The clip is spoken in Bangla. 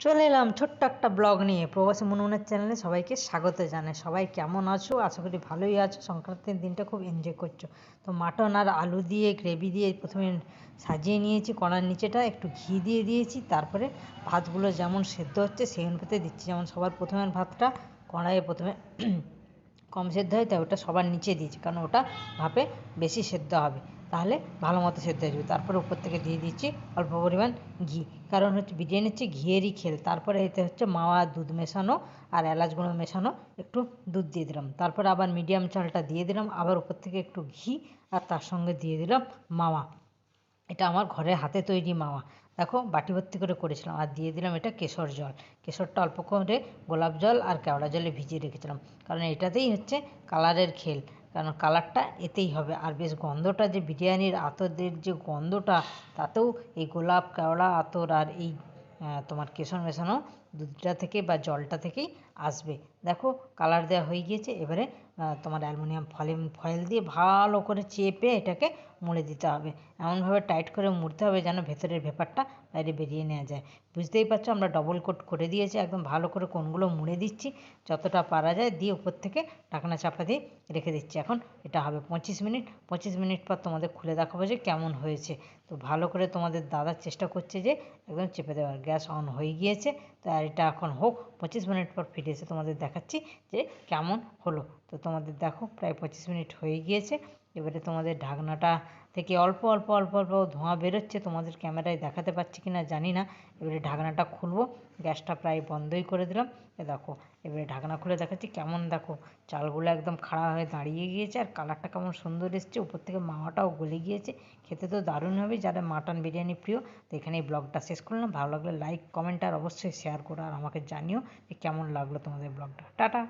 চলে এলাম ছোট্ট একটা ব্লগ নিয়ে। প্রবাসী মনুমনের চ্যানেলে সবাইকে স্বাগত জানাই। সবাই কেমন আছো? আশা করি ভালোই আছো। সংক্রান্তির দিনটা খুব এনজয় করছ। তো মাটন আর আলু দিয়ে গ্রেভি দিয়ে প্রথমে সাজিয়ে নিয়েছি। কড়ার নিচেটা একটু ঘি দিয়ে দিয়েছি। তারপরে ভাতগুলো যেমন সেদ্ধ হচ্ছে সেই অনুপাতে দিচ্ছি। যেমন সবার প্রথমে ভাতটা কড়াইয়ে প্রথমে কম সেদ্ধ হয়, তাই ওটা সবার নিচে দিয়েছি। কারণ ওটা ভাপে বেশি সেদ্ধ হবে। তাহলে ভালো মতো সেদ্ধ হয়ে যাবে। তারপরে উপর থেকে দিয়ে দিচ্ছি অল্প পরিমাণ ঘি। কারণ হচ্ছে বিরিয়ানি হচ্ছে ঘিয়েরই খেল। তারপরে এতে হচ্ছে মাওয়া, দুধ মেশানো আর এলাচ গুঁড়ো মেশানো একটু দুধ দিয়ে দিলাম। তারপরে আবার মিডিয়াম চালটা দিয়ে দিলাম। আবার উপর থেকে একটু ঘি আর তার সঙ্গে দিয়ে দিলাম মাওয়া। এটা আমার ঘরে হাতে তৈরি মাওয়া। দেখো বাটি ভর্তি করে করেছিলাম। আর দিয়ে দিলাম এটা কেশর জল। কেশরটা অল্প করে গোলাপ জল আর কেওড়া জলে ভিজিয়ে রেখেছিলাম। কারণ এটাতেই হচ্ছে কালারের খেল। কারণ কালারটা এতেই হবে। আর বেশ গন্ধটা, যে বিরিয়ানির আতরের যে গন্ধটা, তাতেও এই গোলাপ, কেওড়া আতর আর এই তোমার কেশর মেশানো দুধটা থেকে বা জলটা থেকেই আসবে। দেখো কালার দেওয়া হয়ে গিয়েছে, এবারে তোমার অ্যালুমিনিয়াম ফয়েল ফয়েল দিয়ে ভালো করে চেপে এটাকে মুড়ে দিতে হবে। এমনভাবে টাইট করে মুড়তে হবে যেন ভেতরের ভেপারটা বাইরে বেরিয়ে নেওয়া যায়। বুঝতেই পারছ আমরা ডবল কোট করে দিয়েছি, একদম ভালো করে কোনগুলো মুড়ে দিচ্ছি, যতটা পারা যায় দিয়ে উপর থেকে ঢাকনা চাপা দিয়ে রেখে দিচ্ছি। এখন এটা হবে পঁচিশ মিনিট পঁচিশ মিনিট পর তোমাদের খুলে দেখাবো যে কেমন হয়েছে। তো ভালো করে তোমাদের দাদার চেষ্টা করছে যে একদম চেপে দেওয়ার। গ্যাস অন হয়ে গিয়েছে, তো আর এটা এখন হোক, পঁচিশ মিনিট পর ফিরে এসে তোমাদের দেখাচ্ছি যে কেমন হলো। তো তোমাদের দেখো, প্রায় পঁচিশ মিনিট হয়ে গিয়েছে। এবারে তোমাদের ঢাকনাটা থেকে অল্প অল্প অল্প অল্প ধোঁয়া বেরোচ্ছে, তোমাদের ক্যামেরায় দেখাতে পাচ্ছি কি না জানি না। এবারে ঢাকনাটা খুলবো, গ্যাসটা প্রায় বন্ধই করে দিলাম। এ দেখো, এবারে ঢাকনা খুলে দেখাচ্ছি, কেমন দেখো, চালগুলো একদম খাড়া হয়ে দাঁড়িয়ে গিয়েছে আর কালারটা কেমন সুন্দর এসছে, উপর থেকে মাওয়াটাও গলে গিয়েছে। খেতে তো দারুণ হবে যারা মাটন বিরিয়ানি প্রিয়, তো এখানে এই ব্লগটা শেষ করলাম। ভালো লাগলে লাইক কমেন্ট আর অবশ্যই শেয়ার করো আর আমাকে জানিও যে কেমন লাগল তোমাদের ব্লগটা। টাটা!